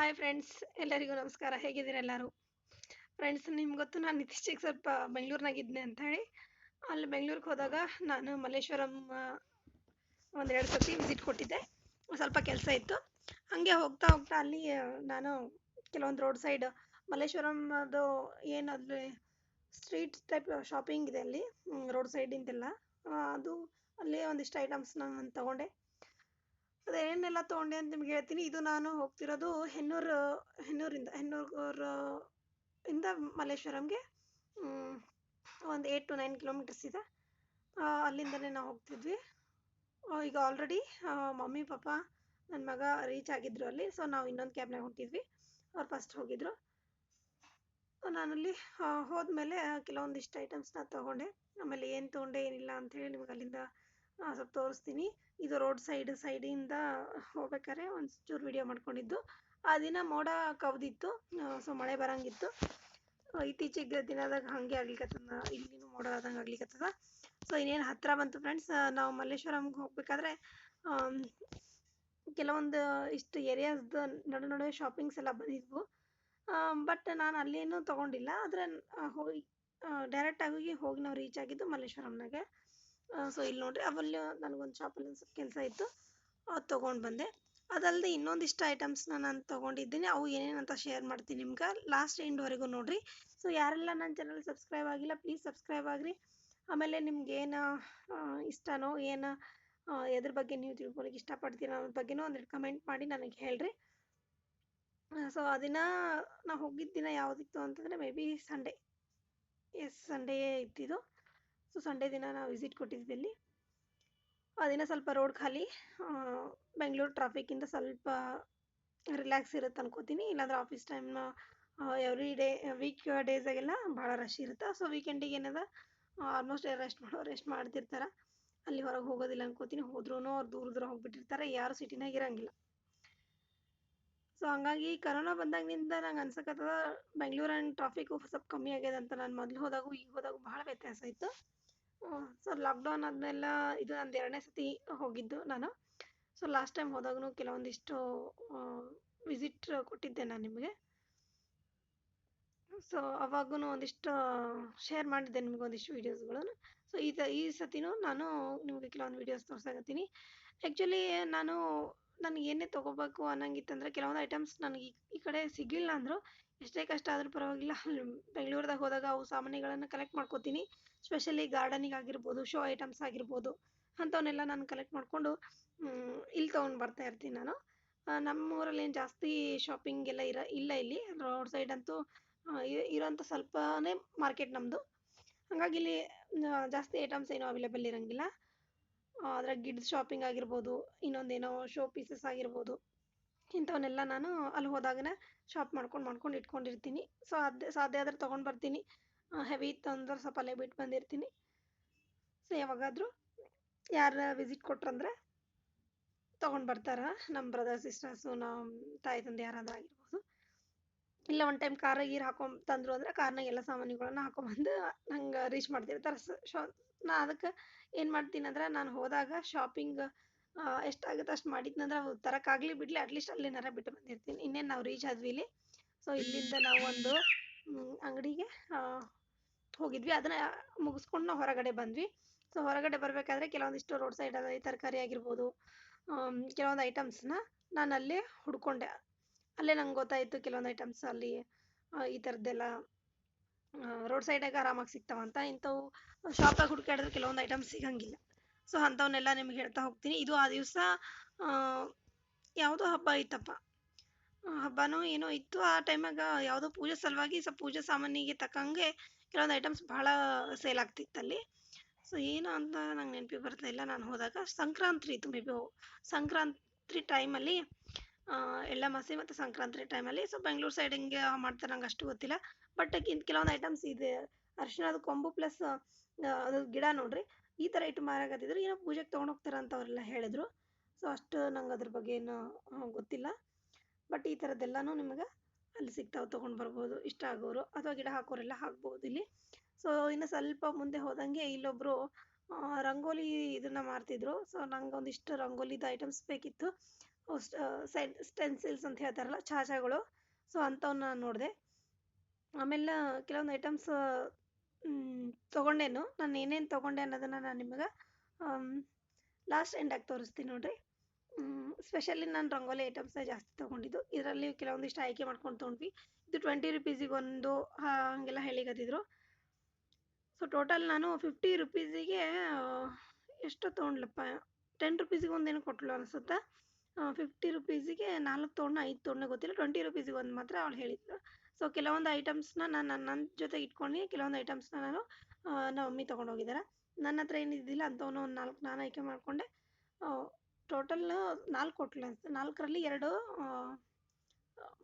Hi friends ಎಲ್ಲರಿಗೂ ನಮಸ್ಕಾರ. ಹೇಗಿದ್ದೀರ ಎಲ್ಲರೂ? ಫ್ರೆಂಡ್ಸ್ ನಿಮ್ಗೆ ಗೊತ್ತು ನಾನು ಇತ್ತೀಚೆಗೆ ಸ್ವಲ್ಪ ಬೆಂಗಳೂರಿನಾಗಿದ್ದೆ ಅಂತ ಹೇಳಿ. ಅಲ್ಲಿ ಬೆಂಗಳೂರಿಗೆ ಹೋದಾಗ ನಾನು ಮಲ್ಲೇಶ್ವರಂ ಒಂದೆರಡು ಸತಿ ವಿಸಿಟ್ ಕೊಟ್ಟಿದ್ದೆ. ಸ್ವಲ್ಪ ಕೆಲಸ ಇತ್ತು. ಹಾಗೆ ಹೋಗ್ತಾ ಹೋಗ್ತಾ ಅಲ್ಲಿ ನಾನು ಕೆಲವೊಂದು ರೋಡ್ ಸೈಡ್ ಮಲ್ಲೇಶ್ವರಂದು ಏನು ಅಲ್ಲಿ ಸ್ಟ್ರೀಟ್ ಟೈಪ್ ಶಾಪಿಂಗ್ ಇದೆ ಅಲ್ಲಿ ರೋಡ್ ಸೈಡಿಂದೆಲ್ಲ. ಅದು ಅಲ್ಲಿ ಒಂದಿಷ್ಟು ಐಟಮ್ಸ್ ನಾನು ತಗೊಂಡೆ. ಅದೇನೆಲ್ಲ ತೊಗೊಂಡೆ ಅಂತ ನಿಮ್ಗೆ ಹೇಳ್ತೀನಿ. ಇದು ನಾನು ಹೋಗ್ತಿರೋದು ಹೆನ್ನೂರು ಹೆನ್ನೂರಿಂದ ಹೆನ್ನೂರು ಇಂದ ಮಲ್ಲೇಶ್ವರಂಗೆ ಒಂದು ಏಟ್ ಟು ನೈನ್ ಕಿಲೋಮೀಟರ್ಸ್ ಇದೆ. ಅಲ್ಲಿಂದಲೇ ನಾವು ಹೋಗ್ತಿದ್ವಿ. ಈಗ ಆಲ್ರೆಡಿ ಮಮ್ಮಿ, ಪಾಪ ನನ್ನ ಮಗ ರೀಚ್ ಆಗಿದ್ರು ಅಲ್ಲಿ ಸೊ ನಾವು ಇನ್ನೊಂದು ಕ್ಯಾಬ್ನಾಗ ಹೊಂಟಿದ್ವಿ. ಅವ್ರು ಫಸ್ಟ್ ಹೋಗಿದ್ರು. ನಾನಲ್ಲಿ ಹೋದ್ಮೇಲೆ ಕೆಲವೊಂದಿಷ್ಟು ಐಟಮ್ಸ್ನ ತೊಗೊಂಡೆ. ಆಮೇಲೆ ಏನು ತೊಗೊಂಡೆ ಏನಿಲ್ಲ ಅಂಥೇಳಿ ನಿಮ್ಗೆ ಅಲ್ಲಿಂದ ಸ್ವಲ್ಪ ತೋರಿಸ್ತೀನಿ. ಇದು ರೋಡ್ ಸೈಡ್ ಸೈಡಿಂದ ಹೋಗ್ಬೇಕಾದ್ರೆ ಒಂದು ಚೂರು ವಿಡಿಯೋ ಮಾಡ್ಕೊಂಡಿದ್ದು. ಆ ದಿನ ಮೋಡ ಕವ್ದಿತ್ತು ಸೊ ಮಳೆ ಬರಂಗಿತ್ತು. ಇತ್ತೀಚಿಗೆ ದಿನದಾಗ ಹಾಗೆ ಆಗ್ಲಿಕತ್ತದ, ಇಲ್ಲಿನೂ ಮೋಡ ಆದಂಗೆ ಆಗ್ಲಿಕತ್ತದ. ಸೊ ಇನ್ನೇನು ಹತ್ತಿರ ಬಂತು ಫ್ರೆಂಡ್ಸ್ ನಾವು ಮಲ್ಲೇಶ್ವರಂಗೆ ಹೋಗ್ಬೇಕಾದ್ರೆ ಕೆಲವೊಂದು ಇಷ್ಟು ಏರಿಯಾಸ್ದು ನಡು ನಡುವೆ ಶಾಪಿಂಗ್ಸ್ ಎಲ್ಲ ಬಂದಿದ್ವು. ಬಟ್ ನಾನು ಅಲ್ಲೇನು ತೊಗೊಂಡಿಲ್ಲ. ಆದರೆ ಹೋಗಿ ಡೈರೆಕ್ಟ್ ಆಗಿ ಹೋಗಿ ನಾವು ರೀಚ್ ಆಗಿದ್ದು ಮಲ್ಲೇಶ್ವರಂನಾಗೆ. ಸೊ ಇಲ್ಲಿ ನೋಡ್ರಿ, ಅವಲ್ಲಿ ನನಗೊಂದು ಶಾಪಲ್ಲಿ ಒಂದು ಸ್ವಲ್ಪ ಕೆಲಸ ಇತ್ತು. ಅದು ತೊಗೊಂಡು ಬಂದೆ. ಅದಲ್ಲದೆ ಇನ್ನೊಂದಿಷ್ಟು ಐಟಮ್ಸ್ನ ನಾನು ತೊಗೊಂಡಿದ್ದೀನಿ. ಅವು ಏನೇನಂತ ಶೇರ್ ಮಾಡ್ತೀನಿ ನಿಮ್ಗೆ ಲಾಸ್ಟ್ ಎಂಡ್ವರೆಗೂ ನೋಡ್ರಿ. ಸೊ ಯಾರೆಲ್ಲ ನನ್ನ ಚಾನಲ್ ಸಬ್ಸ್ಕ್ರೈಬ್ ಆಗಿಲ್ಲ ಪ್ಲೀಸ್ ಸಬ್ಸ್ಕ್ರೈಬ್ ಆಗಿರಿ. ಆಮೇಲೆ ನಿಮ್ಗೆ ಏನು ಇಷ್ಟನೋ ಏನು ಎದ್ರ ಬಗ್ಗೆ ನೀವು ತಿಳ್ಕೊಳಕ್ಕೆ ಇಷ್ಟಪಡ್ತೀರ ಅನ್ನೋದ್ರ ಬಗ್ಗೆನೂ ಒಂದೆರಡು ಕಮೆಂಟ್ ಮಾಡಿ ನನಗೆ ಹೇಳ್ರಿ. ಸೊ ಅದಿನ ದಿನ ನಾವು ಹೋಗಿದ್ದ ದಿನ ಯಾವುದಿತ್ತು ಅಂತಂದರೆ may be Sunday yes Sunday ಇತ್ತಿದ್ದು ಸೊ ಸಂಡೇ ದಿನ ನಾವು ವಿಸಿಟ್ ಕೊಟ್ಟಿದ್ವಿ ಅಲ್ಲಿ ಆ ದಿನ ಸ್ವಲ್ಪ ರೋಡ್ ಖಾಲಿ. ಬೆಂಗಳೂರು ಟ್ರಾಫಿಕ್ಕಿಂದ ಸ್ವಲ್ಪ ರಿಲ್ಯಾಕ್ಸ್ ಇರುತ್ತೆ ಅನ್ಕೋತೀನಿ. ಇಲ್ಲಾಂದ್ರೆ office time every day week ಡೇಸಾಗೆಲ್ಲ ಭಾಳ ರಶ್ ಇರುತ್ತೆ. ಸೊ ವೀಕೆಂಡಿಗೆ ಏನದ ಆಲ್ಮೋಸ್ಟ್ ರೆಸ್ಟ್ ಮಾಡೋ ರೆಸ್ಟ್ ಮಾಡ್ತಿರ್ತಾರೆ. ಅಲ್ಲಿ ಹೊರಗೆ ಹೋಗೋದಿಲ್ಲ ಅನ್ಕೋತೀನಿ. ಹೋದ್ರೂ ಅವ್ರು ದೂರ ದೂರ ಹೋಗ್ಬಿಟ್ಟಿರ್ತಾರೆ. ಯಾರು ಸಿಟಿನಾಗ ಇರಂಗಿಲ್ಲ. ಸೊ ಹಂಗಾಗಿ ಕರೋನಾ ಬಂದಾಗಿನಿಂದ ನಂಗೆ ಅನ್ಸಕತ್ತದ ಬೆಂಗಳೂರು ಆ್ಯಂಡ್ ಟ್ರಾಫಿಕ್ ಸ್ವಲ್ಪ ಕಮ್ಮಿ ಆಗ್ಯದ ಅಂತ ನಾನು ಮೊದಲು ಹೋದಾಗೂ, ಈಗ ಹೋದಾಗೂ ಭಾಳ ವ್ಯತ್ಯಾಸ ಇತ್ತು. ಸೊ ಲಾಕ್ಡೌನ್ ಆದ್ಮೇಲೆ ಇದು ನಂದು ಎರಡನೇ ಸತಿ ಹೋಗಿದ್ದು ನಾನು. ಸೊ ಲಾಸ್ಟ್ ಟೈಮ್ ಹೋದಾಗೂ ಕೆಲವೊಂದಿಷ್ಟು ವಿಸಿಟ್ ಕೊಟ್ಟಿದ್ದೆ ನಾನು ನಿಮಗೆ. ಸೊ ಅವಾಗೂ ಒಂದಿಷ್ಟು ಶೇರ್ ಮಾಡಿದ್ದೆ ನಿಮ್ಗೆ ಒಂದಿಷ್ಟು ವೀಡಿಯೋಸ್ಗಳನ್ನು ಸೊ ಈ ಈ ಸತಿನೂ ನಾನು ನಿಮಗೆ ಕೆಲವೊಂದು ವೀಡಿಯೋಸ್ ತೋರ್ಸಾಕತ್ತೀನಿ. ಆ್ಯಕ್ಚುಲಿ ನಾನು ನನಗೆ ಏನೇ ತೊಗೋಬೇಕು ಅನ್ನಂಗಿತ್ತಂದ್ರೆ ಕೆಲವೊಂದು ಐಟಮ್ಸ್ ನನಗೆ ಈ- ಕಡೆ ಸಿಗಲಿಲ್ಲ ಅಂದ್ರು ಎಷ್ಟೇ ಕಷ್ಟ ಆದರೂ ಪರವಾಗಿಲ್ಲ. ಅಲ್ಲಿ ಬೆಂಗಳೂರದಾಗ ಹೋದಾಗ ಅವು ಸಾಮಾನುಗಳನ್ನು ಕಲೆಕ್ಟ್ ಮಾಡ್ಕೋತೀನಿ. ಸ್ಪೆಷಲಿ ಗಾರ್ಡನಿಗೆ ಆಗಿರ್ಬೋದು ಶೋ ಐಟಮ್ಸ್ ಆಗಿರ್ಬೋದು, ಅಂಥವನ್ನೆಲ್ಲ ನಾನು ಕಲೆಕ್ಟ್ ಮಾಡಿಕೊಂಡು ಇಲ್ಲಿ ತೊಗೊಂಡು ಬರ್ತಾ ಇರ್ತೀನಿ ನಾನು. ನಮ್ಮೂರಲ್ಲಿ ಏನು ಜಾಸ್ತಿ ಶಾಪಿಂಗ್ ಎಲ್ಲ ಇರ, ಇಲ್ಲ ಇಲ್ಲಿ. ರೋಡ್ ಸೈಡ್ ಅಂತೂ ಇರೋಂಥ ಸ್ವಲ್ಪನೇ ಮಾರ್ಕೆಟ್ ನಮ್ಮದು ಹಾಗಾಗಿ ಇಲ್ಲಿ ಜಾಸ್ತಿ ಐಟಮ್ಸ್ ಏನೂ ಅವೈಲೇಬಲ್ ಇರೋಂಗಿಲ್ಲ. ಅದ್ರಾಗ ಗಿಡ್ಸ್ ಶಾಪಿಂಗ್ ಆಗಿರ್ಬೋದು, ಇನ್ನೊಂದೇನೋ ಶೋ ಪೀಸಸ್ ಆಗಿರ್ಬೋದು, ಇಂಥವನ್ನೆಲ್ಲ ನಾನು ಅಲ್ಲಿ ಹೋದಾಗನೇ ಶಾಪ್ ಮಾಡ್ಕೊಂಡು ಮಾಡ್ಕೊಂಡು ಇಟ್ಕೊಂಡಿರ್ತೀನಿ. ಸೊ ಅದೇ ಸಾಧ್ಯ ಆದ್ರೆ ತೊಗೊಂಡು ಬರ್ತೀನಿ. ಹೆವಿ ಇತ್ತು ಅಂದ್ರೆ ಸ್ವಲ್ಪ ಅಲ್ಲೇ ಬಿಟ್ಟು ಬಂದಿರ್ತೀನಿ. ಸೊ ಯಾವಾಗಾದರೂ ಯಾರ ವಿಸಿಟ್ ಕೊಟ್ರಂದ್ರೆ ತೊಗೊಂಡು ಬರ್ತಾರ. ನಮ್ಮ ಬ್ರದರ್ ಸಿಸ್ಟರ್ಸು ನಮ್ಮ ತಾಯಿ, ತಂದೆ ಯಾರಾದ್ರೂ ಆಗಿರ್ಬೋದು. ಇಲ್ಲ, ಒಂದು ಟೈಮ್ ಕಾರ್ ಗೀರ್ ಹಾಕೊಂಡ್ ತಂದ್ರು ಅಂದ್ರೆ ಕಾರ್ನಾಗ ಎಲ್ಲ ಸಾಮಾನುಗಳನ್ನ ಹಾಕೊಂಬಂದು ನಂಗೆ ರೀಚ್ ಮಾಡ್ತಿರ್ತಾರೆ. ನಾ ಅದಕ್ಕೆ ಏನು ಮಾಡ್ತೀನಂದ್ರೆ ನಾನು ಹೋದಾಗ ಶಾಪಿಂಗ್ ಎಷ್ಟಾಗುತ್ತೆ ಅಷ್ಟು ಮಾಡಿದ್ನಂದ್ರೆ ಅವು ತರಕ್ಕಾಗಲಿ ಬಿಡಲಿ ಅಟ್ಲೀಸ್ಟ್ ಅಲ್ಲಿನಾರ ಬಿಟ್ಟು ಬಂದಿರ್ತೀನಿ. ಇನ್ನೇನು ನಾವು ರೀಚ್ ಆದ್ವಿ ಇಲ್ಲಿ. ಸೊ ಇಲ್ಲಿಂದ ನಾವು ಒಂದು ಅಂಗಡಿಗೆ ಹೋಗಿದ್ವಿ. ಅದನ್ನ ಮುಗಿಸ್ಕೊಂಡು ನಾವು ಹೊರಗಡೆ ಬಂದ್ವಿ. ಸೊ ಹೊರಗಡೆ ಬರಬೇಕಾದ್ರೆ ಕೆಲವೊಂದಿಷ್ಟು ರೋಡ್ ಸೈಡ್ ತರಕಾರಿ ಆಗಿರ್ಬೋದು ಕೆಲವೊಂದು ಐಟಮ್ಸ್ನ ನಾನು ಅಲ್ಲೇ ಹುಡ್ಕೊಂಡೆ. ಅಲ್ಲೇ ನಂಗೆ ಗೊತ್ತಾಯಿತು ಕೆಲವೊಂದು ಐಟಮ್ಸ್ ಅಲ್ಲಿ ಈ ಥರದ್ದೆಲ್ಲ ರೋಡ್ ಸೈಡಾಗ ಆರಾಮಾಗಿ ಸಿಗ್ತಾವಂತ ಇಂಥವು ಶಾಪಾಗ ಹುಡುಕಾಡಿದ್ರೆ ಕೆಲವೊಂದು ಐಟಮ್ಸ್ ಸಿಗಂಗಿಲ್ಲ. ಸೊ ಅಂಥವನ್ನೆಲ್ಲ ನಿಮ್ಗೆ ಹೇಳ್ತಾ ಹೋಗ್ತೀನಿ. ಇದು ಆ ದಿವಸ ಯಾವುದೋ ಹಬ್ಬ ಇತ್ತಪ್ಪ ಆ, ಹಬ್ಬನೋ ಏನೋ ಇತ್ತು. ಆ ಟೈಮಾಗ ಯಾವುದೋ ಪೂಜೆ ಸಲುವಾಗಿ ಸ್ವಲ್ಪ ಪೂಜೆ ಸಾಮಾನಿಗೆ ತಕ್ಕಂಗೆ ಕೆಲವೊಂದು ಐಟಮ್ಸ್ ಭಾಳ ಸೇಲ್ ಆಗ್ತಿತ್ತಲ್ಲಿ ಸೊ ಏನು ಅಂತ ನಂಗೆ ನೆನಪಿಗೆ ಬರ್ತಾ ಇಲ್ಲ. ನಾನು ಹೋದಾಗ ಸಂಕ್ರಾಂತಿ ಇತ್ತು ಮೇ ಬಿ ಸಂಕ್ರಾಂತಿ ಟೈಮಲ್ಲಿ ಎಳ್ಳಮಾಸಿ ಮತ್ತು ಸಂಕ್ರಾಂತಿ ಟೈಮಲ್ಲಿ ಸೊ ಬೆಂಗಳೂರು ಸೈಡ್ ಹೆಂಗೆ ಮಾಡ್ತಾರೆ ನಂಗೆ ಅಷ್ಟು ಗೊತ್ತಿಲ್ಲ. ಬಟ್ ಕೆಲವೊಂದು ಐಟಮ್ಸ್ ಇದೆ. ಅರಿಶಿಣದ ಕೊಂಬು ಪ್ಲಸ್ ಅದು ಗಿಡ ನೋಡ್ರಿ, ಈ ಥರ ಇಟ್ಟು ಮಾರಾಕತ್ತಿದ್ರು ಏನೋ ಪೂಜೆಗೆ ತೊಗೊಂಡು ಹೋಗ್ತಾರೆ ಅಂತ ಅವರೆಲ್ಲ ಹೇಳಿದ್ರು. ಸೊ ಅಷ್ಟು ನಂಗೆ ಅದ್ರ ಬಗ್ಗೆ ಏನು ಗೊತ್ತಿಲ್ಲ. ಬಟ್ ಈ ಥರದ್ದೆಲ್ಲನೂ ನಿಮಗೆ ಅಲ್ಲಿ ಸಿಗ್ತಾವೆ, ತೊಗೊಂಡು ಬರ್ಬೋದು, ಇಷ್ಟ ಆಗೋರು. ಅಥವಾ ಗಿಡ ಹಾಕೋರೆಲ್ಲ ಹಾಕ್ಬೋದು ಇಲ್ಲಿ. ಸೊ ಇನ್ನು ಸ್ವಲ್ಪ ಮುಂದೆ ಹೋದಂಗೆ ಇಲ್ಲೊಬ್ಬರು ರಂಗೋಲಿ ಇದನ್ನ ಮಾರ್ತಿದ್ರು. ಸೊ ನಂಗೆ ಒಂದಿಷ್ಟು ರಂಗೋಲಿದು ಐಟಮ್ಸ್ ಬೇಕಿತ್ತು. ಸ್ಟೆನ್ಸಿಲ್ಸ್ ಅಂತ ಹೇಳ್ತಾರಲ್ಲ ಚಾಚಾಗಳು ಸೊ ಅಂಥವನ್ನ ನೋಡಿದೆ. ಆಮೇಲೆ, ಕೆಲವೊಂದು ಐಟಮ್ಸ್ ತೊಗೊಂಡೇನು. ನಾನು ಏನೇನು ತೊಗೊಂಡೆ ಅನ್ನೋದನ್ನು ನಾನು ನಿಮಗೆ ಲಾಸ್ಟ್ ಎಂಡಾಗಿ ತೋರಿಸ್ತೀನಿ ನೋಡಿರಿ. ಸ್ಪೆಷಲಿ ನಾನು ರಂಗೋಲಿ ಐಟಮ್ಸ್ನ ಜಾಸ್ತಿ ತೊಗೊಂಡಿದ್ದು. ಇದರಲ್ಲಿ ಕೆಲವೊಂದಿಷ್ಟು ಆಯ್ಕೆ ಮಾಡ್ಕೊಂಡು ತೊಗೊಂಡ್ವಿ. ಇದು ಟ್ವೆಂಟಿ ರುಪೀಸಿಗೆ ಒಂದು ಹಾಗೆಲ್ಲ ಹೇಳಿಗತ್ತಿದ್ರು ಸೊ ಟೋಟಲ್ ನಾನು ಫಿಫ್ಟಿ ರುಪೀಸಿಗೆ ಎಷ್ಟು ತೊಗೊಂಡ್ಲಪ್ಪ. ಟೆನ್ ರುಪೀಸಿಗೆ ಒಂದೇನು ಕೊಟ್ಲು ಅನಿಸುತ್ತೆ? ಫಿಫ್ಟಿ ರುಪೀಸಿಗೆ ನಾಲ್ಕು ತೊಗೊಂಡು ಐದು ತೊಗೊಂಡು ಗೊತ್ತಿಲ್ಲ ಟ್ವೆಂಟಿ ರುಪೀಸಿಗೆ ಒಂದು ಮಾತ್ರ ಅವ್ಳು ಹೇಳಿದ್ಲು. ಸೊ ಕೆಲವೊಂದು ಐಟಮ್ಸ್ನ ನಾನು ನನ್ನ ಜೊತೆ ಇಟ್ಕೊಂಡು ಕೆಲವೊಂದು ಐಟಮ್ಸ್ನ ನಾನು ನಮ್ಮ ಮಮ್ಮಿ ತೊಗೊಂಡೋಗಿದ್ದಾರೆ. ನನ್ನ ಹತ್ರ ಏನಿದ್ದಿಲ್ಲ ಅಂಥವನ್ನ ಒಂದು ನಾಲ್ಕು, ನಾನು ಆಯ್ಕೆ ಮಾಡಿಕೊಂಡೆ. ಟೋಟಲ್ ನಾಲ್ಕು ಕೊಟ್ಲು ಅನಿಸ್ತು ನಾಲ್ಕರಲ್ಲಿ ಎರಡು